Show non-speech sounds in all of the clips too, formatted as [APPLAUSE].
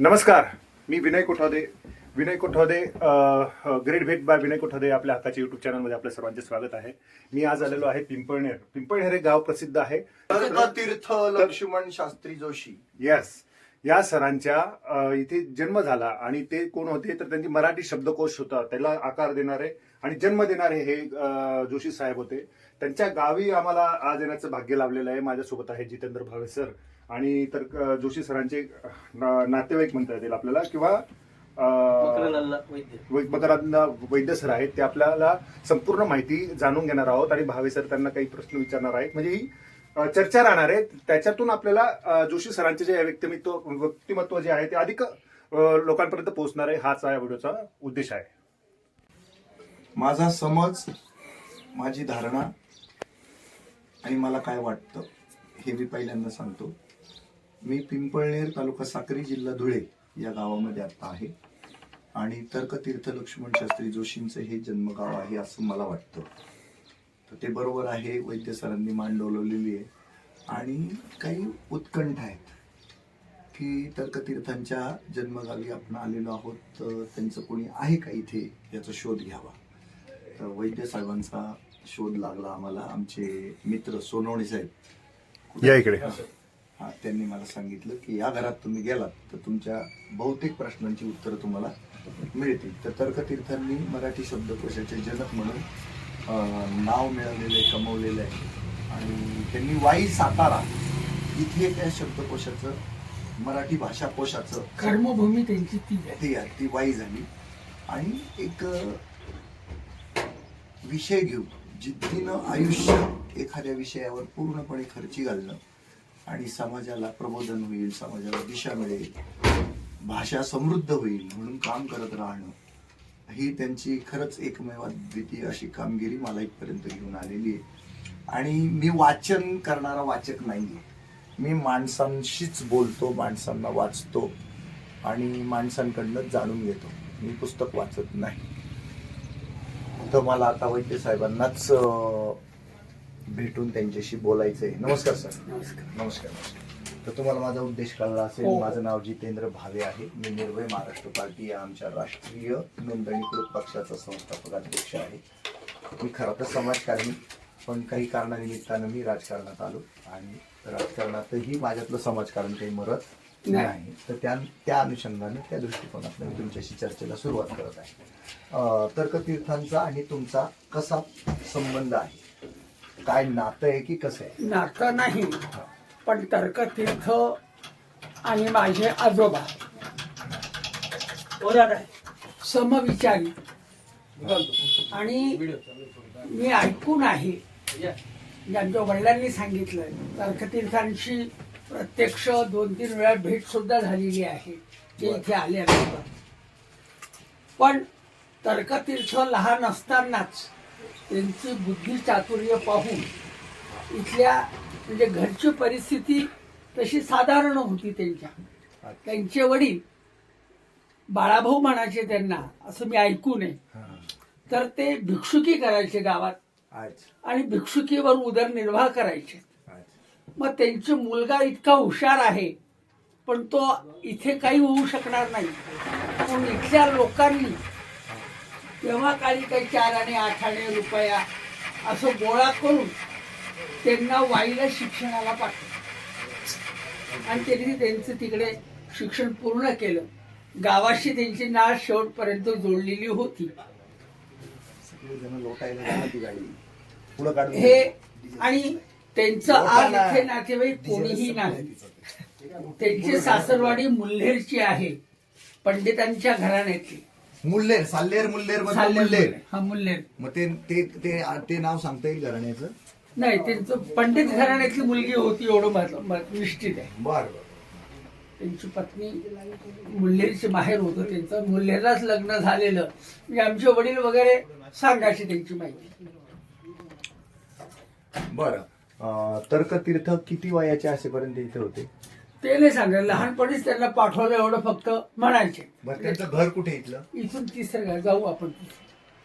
नमस्कार मी विनय कोठावदे विनय कोठावदे ग्रेट भेट बाय विनय कोठावदे आपल्या हक्काच्या युट्यूब चॅनलमध्ये आपल्या सर्वांचे स्वागत आहे. मी आज आलेलो आहे पिंपळनेर. पिंपळनेर हे गाव प्रसिद्ध आहे. तीर्थ लक्ष्मण शास्त्री जोशी. येस या सरांच्या इथे जन्म झाला आणि ते कोण होते? तर त्यांची मराठी शब्दकोश होता. त्याला आकार देणारे आणि जन्म देणारे हे जोशी साहेब होते. त्यांच्या गावी आम्हाला आज येण्याचं भाग्य लाभलेलं आहे. माझ्यासोबत आहे जितेंद्र भावे सर. आणि तर जोशी सरांचे नातेवाईक म्हणता येतील आपल्याला किंवा मकरांना वैद्य. सर आहेत. ते आपल्याला संपूर्ण माहिती जाणून घेणार आहोत आणि भावे सर त्यांना काही प्रश्न विचारणार आहेत. म्हणजे ही चर्चा राहणार आहे. त्याच्यातून आपल्याला जोशी सरांचे जे व्यक्तिमत्व व्यक्तिमत्व जे आहे ते अधिक लोकांपर्यंत पोहोचणार आहे. हाच या व्हिडिओचा उद्देश आहे. माझा समज माझी धारणा आणि मला काय वाटतं हे मी पहिल्यांदा सांगतो. मी पिंपळनेर तालुका साक्री जिल्हा धुळे या गावामध्ये आता आहे. आणि तर्कतीर्थ लक्ष्मण शास्त्री जोशींचं हे जन्मगाव आहे असं मला वाटतं. तर ते बरोबर आहे वैद्य सरांनी मान डोलवलेली आहे. आणि काही उत्कंठ आहेत की तर्कतीर्थांच्या जन्मगावी आपण आलेलो आहोत त्यांचं कोणी आहे का इथे याचा शोध घ्यावा? वैद्य साहेबांचा शोध लागला आम्हाला. आमचे मित्र सोनवणे साहेब. या इकडे. हा त्यांनी मला सांगितलं की या घरात तुम्ही गेलात तर तुमच्या बहुतेक प्रश्नांची उत्तरं तुम्हाला मिळतील. तर तर्कतीर्थांनी मराठी शब्दकोशाचे जनक म्हणून नाव मिळवलेलं आहे कमवलेलं आहे. आणि त्यांनी वाई सातारा इथे त्या शब्दकोशाचं मराठी भाषा कोशाचं कर्मभूमी त्यांची ती ती ती वाई झाली. आणि एक विषय घेऊ जिद्दीनं आयुष्य एखाद्या विषयावर पूर्णपणे खर्ची घालणं आणि समाजाला प्रबोधन होईल समाजाला दिशा मिळेल भाषा समृद्ध होईल म्हणून काम करत राहणं ही त्यांची खरंच एकमेव द्वितीय अशी कामगिरी मला इथपर्यंत घेऊन आलेली आहे. आणि मी वाचन करणारा वाचक नाहीये. मी माणसांशीच बोलतो माणसांना वाचतो आणि माणसांकडनं जाणून घेतो. मी पुस्तक वाचत नाही. तर मला आता वैद्य साहेबांनाच भेटून त्यांच्याशी बोलायचं आहे नमस्कार सर. नमस्कार. नमस्कार तर तुम्हाला माझा उद्देश कळला असेल. हो. माझं नाव जितेंद्र भावे आहे. मी निर्भय महाराष्ट्र पार्टी या आमच्या राष्ट्रीय नोंदणीकृत पक्षाचा संस्थापक अध्यक्ष आहे. मी खरं तर समाजकारणी पण काही कारणानिमित्तानं मी राजकारणात आलो आणि राजकारणातही माझ्यातलं समाजकारण काही मरत नाही. तर त्या त्या अनुषंगाने त्या दृष्टिकोनातून मी तुमच्याशी चर्चेला सुरुवात करत आहे. तर्कतीर्थांचा आणि तुमचा कसा संबंध आहे? काय नातं आहे की कसं आहे? नातं नाही पण तर्कतीर्थ आणि माझे आजोबा. ओराड आहे? समविचारी. आणि मी ऐकून आहे. ज्यांच्या वडिलांनी सांगितलं तर्कतीर्थांशी प्रत्यक्ष दोन तीन वेळा भेट सुद्धा झालेली आहे. ते इथे आल्यानंतर. पण तर्कतीर्थ लहान असतानाच त्यांची बुद्धी चातुर्य पाहून इथल्या म्हणजे घरची परिस्थिती तशी साधारण होती त्यांच्या. त्यांचे वडील बाळाभाऊ म्हणायचे त्यांना असं मी ऐकू नये. तर ते भिक्षुकी करायचे गावात आणि भिक्षुकीवर उदरनिर्वाह करायचे. मग त्यांचा मुलगा इतका हुशार आहे पण तो इथे काही होऊ शकणार नाही. पण इथल्या लोकांनी तेव्हा काळी काही चार आणि आठ आणे रुपया असं गोळा करून त्यांना वाईला शिक्षणाला पाठवलं. आणि त्यांनी त्यांचं तिकडे शिक्षण पूर्ण केलं. गावाशी त्यांची नाळ शेवटपर्यंत जोडलेली होती. हे आणि त्यांचं आज इथे नातेवाईक कोणीही नाही. त्यांची सासरवाडी मुल्हेरची आहे. पंडितांच्या घराण्यातली मुल्लेर साल्लेर मुल्लेर मुल्लेर मुल्हेर. हा मुल्हेर. मग ते ते ते ते नाव सांगता येईल घराण्याचं? नाही त्यांचं पंडित घराण्यातली मुलगी होती एवढं महत्व- महत्व- निश्चित आहे. बर. त्यांची पत्नी मुल्हेरची माहेर होतं. त्यांचं मुल्हेरलाच लग्न झालेलं. म्हणजे आमचे वडील वगैरे सांगायचे त्यांची माहिती. बर. तर्कतीर्थ किती वयाचे असेपर्यंत इथे होते? ते नाही सांगायला लहानपणीच त्यांना पाठवलं एवढं फक्त म्हणायचे. बर त्यांचं घर कुठे इथलं? इथून तिसरं घर जाऊ आपण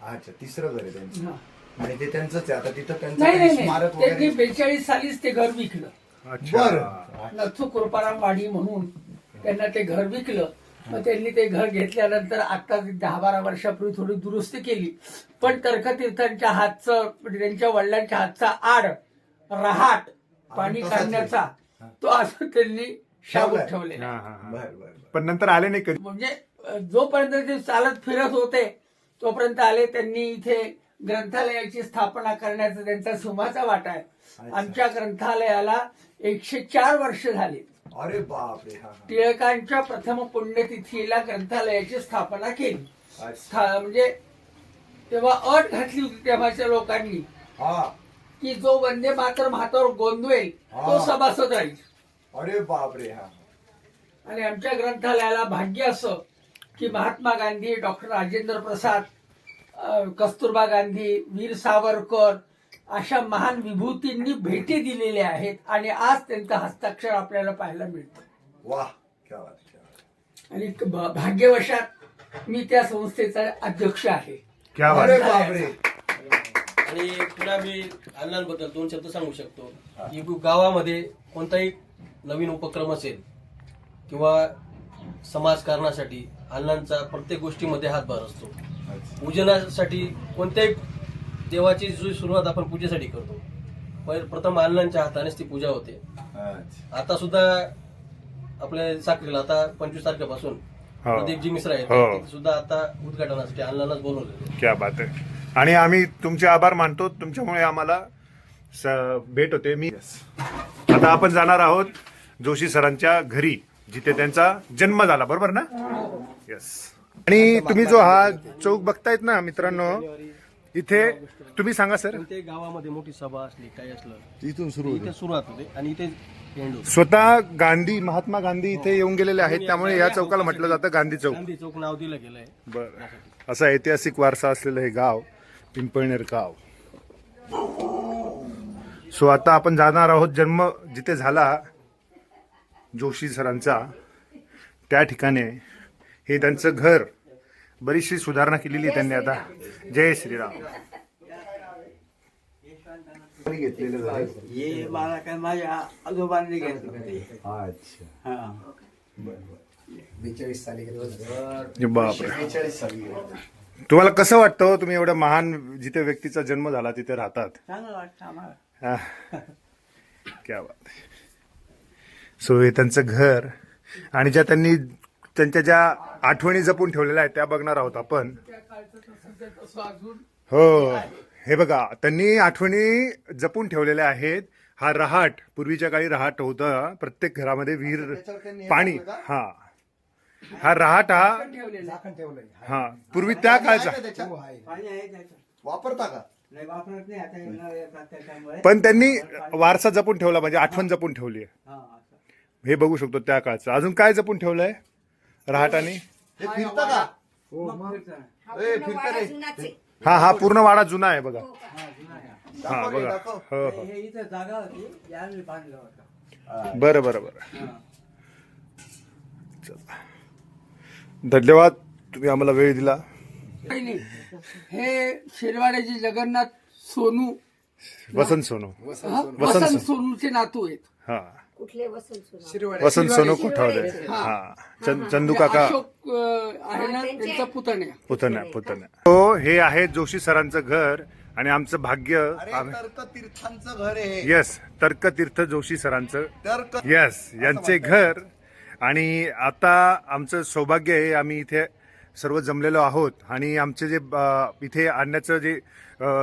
अच्छा तिसरं घर आहे त्यांचं. हा. आणि ते त्यांचंच आहे आता तिथं त्यांचं नाही काही नाही स्मारक त्यांनी वगैरे बेचाळीस सालीच ते घर विकलं. अच्छा. बरं. नथू कृपाराम वाडी म्हणून त्यांना ते घर विकलं. मग त्यांनी ते घर घेतल्यानंतर आता दहा बारा वर्षापूर्वी थोडी दुरुस्ती केली. पण तर्कतीर्थांच्या हातचं म्हणजे त्यांच्या वडिलांच्या हातचा आड रहाट पाणी तसाच. काढण्याचा तो असं त्यांनी शाबूत ठेवलेला आहे. बर हा. बर पण नंतर आले नाही कधी म्हणजे अ, जोपर्यंत ते चालत फिरत होते तोपर्यंत आले त्यांनी इथे ग्रंथालयाची स्थापना करण्याचा त्यांचा सुमाचा वाटा आहे आमच्या ग्रंथालयाला एकशे चार वर्ष झाली अरे बापरे हा हा. टिळकांच्या प्रथम पुण्यतिथीला ग्रंथालयाची स्थापना केली अच्छा. स्था- म्हणजे तेव्हा अट घातली होती तेव्हाच्या लोकांनी हा की जो वंदे मातरम हातावर गोंदवेल तो हा. सभासद राहील. अरे बापरे हा. आणि आमच्या ग्रंथालयाला भाग्य असं की महात्मा गांधी डॉक्टर राजेंद्र प्रसाद अ, कस्तुरबा गांधी वीर सावरकर अशा महान विभूतींनी भेटी दिलेल्या आहेत आणि आज त्यांचं हस्ताक्षर आपल्याला पाहायला मिळतं. वा क्या बात क्या बात. आणि भ- भाग्यवशात मी त्या संस्थेचा अध्यक्ष आहे. क्या बात. अरे बापरे. आणि पुन्हा मी अण्णांबद्दल दोन शब्द सांगू शकतो की गावामध्ये कोणताही नवीन उपक्रम असेल किंवा समाजकारणासाठी अण्णांचा प्रत्येक गोष्टीमध्ये हातभार असतो. पूजनासाठी कोणत्याही देवाची जी सुरुवात आपण पूजेसाठी करतो. पहिले प्रथम अण्णांच्या हातानेच ती पूजा होते. आता सुद्धा आपल्या साखरीला आता पंचवीस तारखेपासून हो. प्रदीपजी मिश्रा आहेत. हो. सुद्धा आता उद्घाटनासाठी अण्णांनाच बोलवलेले क्या बात आहे. आणि आम्ही तुमचे आभार मानतो. तुमच्यामुळे आम्हाला स- भेट होते. मी आता आपण जाणार आहोत जोशी सरांच्या घरी जिथे त्यांचा जन्म झाला. बरोबर ना? येस आणि तुम्ही जो हा चौक बघतायत ना मित्रांनो इथे तुम्ही सांगा सर. गावामध्ये मोठी सभा असली काही असलं इथून सुरू इथे सुरुवात होते आणि इथे होते. स्वतः गांधी महात्मा गांधी इथे येऊन गेलेले आहेत त्यामुळे या चौकाला म्हटलं जातं गांधी चौक. गांधी चौक नाव दिलं गेलंय. बर. असा ऐतिहासिक वारसा असलेलं हे गाव. पिंपळनेर गाव. सो आता आपण जाणार आहोत जन्म जिथे झाला जोशी सरांचा. त्या ठिकाणी हे त्यांचं घर बरीचशी सुधारणा केलेली आहे त्यांनी आता. जय श्रीराम. घेतलेलं? हे मला काय माझ्या आजोबांनी घेतलं अच्छा. हा. हे बापरे. बेचाळीस साली. तुम्हाला कसं वाटतं हो? तुम्ही एवढ्या महान जिथे व्यक्तीचा जन्म झाला तिथे राहतात? चांगलं वाटतं आम्हाला. आह, क्या बात सो हे त्यांचं घर आणि ज्या त्यांनी त्यांच्या ज्या आठवणी जपून ठेवलेल्या आहेत त्या बघणार आहोत आपण. त्या काळचं तसं ते तसं अजून हो हे बघा त्यांनी आठवणी जपून ठेवलेल्या आहेत. हा रहाट पूर्वीच्या काळी रहाट होता. प्रत्येक घरामध्ये विहीर पाणी. हा. हा रहाट हा हा. पूर्वी त्या काळचा. पाणी आहे त्याचं वापरता का? नाही वापरत नाही. आता हे नळ येतात त्याच्यामुळे. पण त्यांनी वारसा जपून ठेवला म्हणजे आठवण जपून ठेवली आहे. हा असं हे बघू शकतो त्या काळचं. अजून काय जपून ठेवलंय रहाटाने? हे फिरतं का? मग फिरतं. ए, फिरतं रे. हा हा पूर्ण वाडा जुना आहे बघा. हा, जुना आहे. हा दाखव रे, बघा. दाखव. हो हो. हे इथं जागा होती. याने बांधलं होतं. बरं बरं बरं. हा. धन्यवाद तुम्ही आम्हाला वेळ दिला. काही नाही. हे शिरवाड्याचे जगन्नाथ सोनू. वसंत सोनू. हा? वसंत सोनूचे नातू आहेत. हा. कुठले वसंत सोना? वसंत सोनू कुठावले हा. चंद- चंदू काका. अशोक अं, आहे ना? त्यांचा पुतण्या. पुतण्या पुतण्या. हो हे आहे जोशी सरांचं घर आणि आमचं भाग्य. अरे तर्क तीर्थांचं घर आहे येस तर्कतीर्थ जोशी सरांचं. तर्क येस यांचे घर आणि आता आमचं सौभाग्य आहे आम्ही इथे सर्व जमलेलो आहोत आणि आमचे जे इथे आणण्याचं जे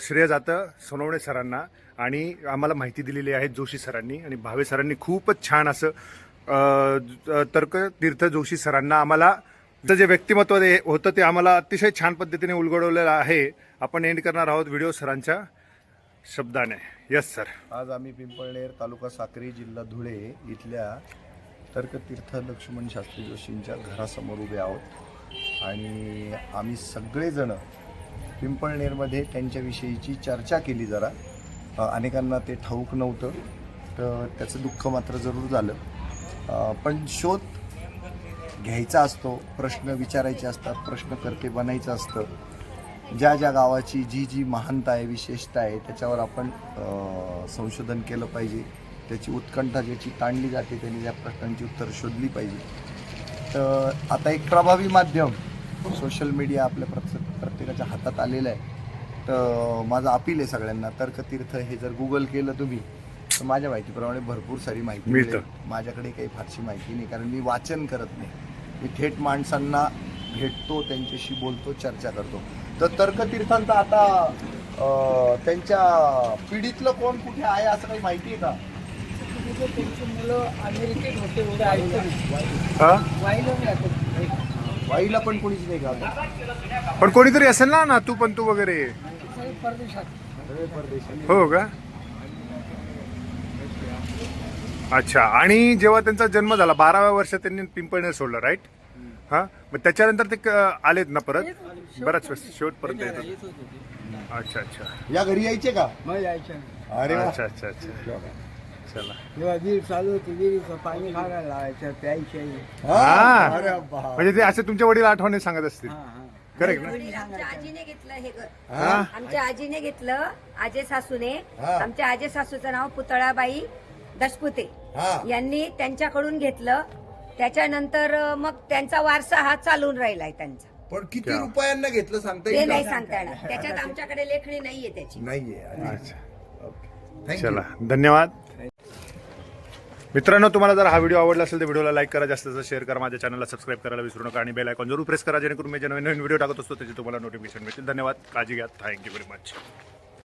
श्रेय जातं सोनवणे सरांना आणि आम्हाला माहिती दिलेली आहे जोशी सरांनी आणि भावे सरांनी खूपच छान असं तर्क तीर्थ जोशी सरांना आम्हाला तर जे व्यक्तिमत्व ते होतं ते आम्हाला अतिशय छान पद्धतीने उलगडवलेलं आहे. आपण एंड करणार आहोत व्हिडिओ सरांच्या शब्दाने. येस सर आज आम्ही पिंपळनेर तालुका साक्री जिल्हा धुळे इथल्या तर्कतीर्थ लक्ष्मण शास्त्री जोशींच्या घरासमोर उभे आहोत. आणि आम्ही सगळेजण पिंपळनेरमध्ये त्यांच्याविषयीची चर्चा केली जरा. अनेकांना ते ठाऊक नव्हतं तर त्याचं दुःख मात्र जरूर झालं. पण शोध घ्यायचा असतो प्रश्न विचारायचे असतात प्रश्न करते बनायचं असतं. ज्या ज्या गावाची जी जी महानता आहे विशेषता आहे त्याच्यावर आपण संशोधन केलं पाहिजे. त्याची उत्कंठा ज्याची ताणली जाते त्यांनी त्या प्रश्नांची उत्तर शोधली पाहिजे. तर आता एक प्रभावी माध्यम सोशल मीडिया आपल्या प्रत्येक प्रत्येकाच्या हातात आलेलं आहे. तर माझं अपील आहे सगळ्यांना तर्कतीर्थ हे जर गुगल केलं तुम्ही तर माझ्या माहितीप्रमाणे भरपूर सारी माहिती मिळतं. माझ्याकडे काही फारशी माहिती नाही कारण मी वाचन करत नाही. मी थेट माणसांना भेटतो त्यांच्याशी बोलतो चर्चा करतो. तर तर्कतीर्थांचा आता त्यांच्या पिढीतलं कोण कुठे आहे असं काही माहिती आहे का? म्हणजे त्यांची मुलं अमेरिकेत होते एवढं. हा? वाईला पण कोणीच नाही का पण कोणीतरी असेल ना ना तू पण तू वगैरे सगळे परदेशात. हो का? अच्छा आणि जेव्हा त्यांचा जन्म झाला बाराव्या वर्षात त्यांनी पिंपळनेर सोडलं राईट हा? मग त्याच्यानंतर ते क- आलेत ना परत? बराच वेळ शेवटपर्यंत येतात. अच्छा अच्छा. या घरी यायचे का? मग यायचं. अरे वा. अच्छा अच्छा. अच्छा. चला जेव्हा विहीर चालू होती विहिरीचं पाणी काढायला लावायचं प्यायचे. हा. अरे बा. म्हणजे ते असे तुमच्या वडील आठवणी सांगत असतील. हा हा. करेक्ट ना वडील आमच्या आजीने घेतलं हे घर. हा? आमच्या आजीने घेतलं आजे सासूने. हा. आमच्या आजे सासूचं नाव पुतळाबाई दशपुते हा. यांनी त्यांच्याकडून घेतलं. त्याच्यानंतर अं, मग त्यांचा वारसा हा चालून राहिलाय त्यांचा. पण किती क्या? रुपयांना घेतलं सांगता ते येईल नाही का? सांगता येणार. [LAUGHS] त्याच्यात आमच्याकडे लेखणी नाहीये त्याची. नाहीये. अच्छा. चला धन्यवाद. मित्रांनो तुम्हाला जर हा व्हिडिओ आवडला असेल तर व्हिडिओला लाईक करा जास्त जास्त शेअर करा माझ्या चॅनलला सबस्क्राईब करायला विसरू नका आणि बेल आयकॉन जरूर प्रेस करा जेणेकरून मी जे नवीन नवीन व्हिडिओ टाकत असतो त्याची तुम्हाला नोटिफिकेशन मिळतील धन्यवाद. काळजी घ्या. Thank you very much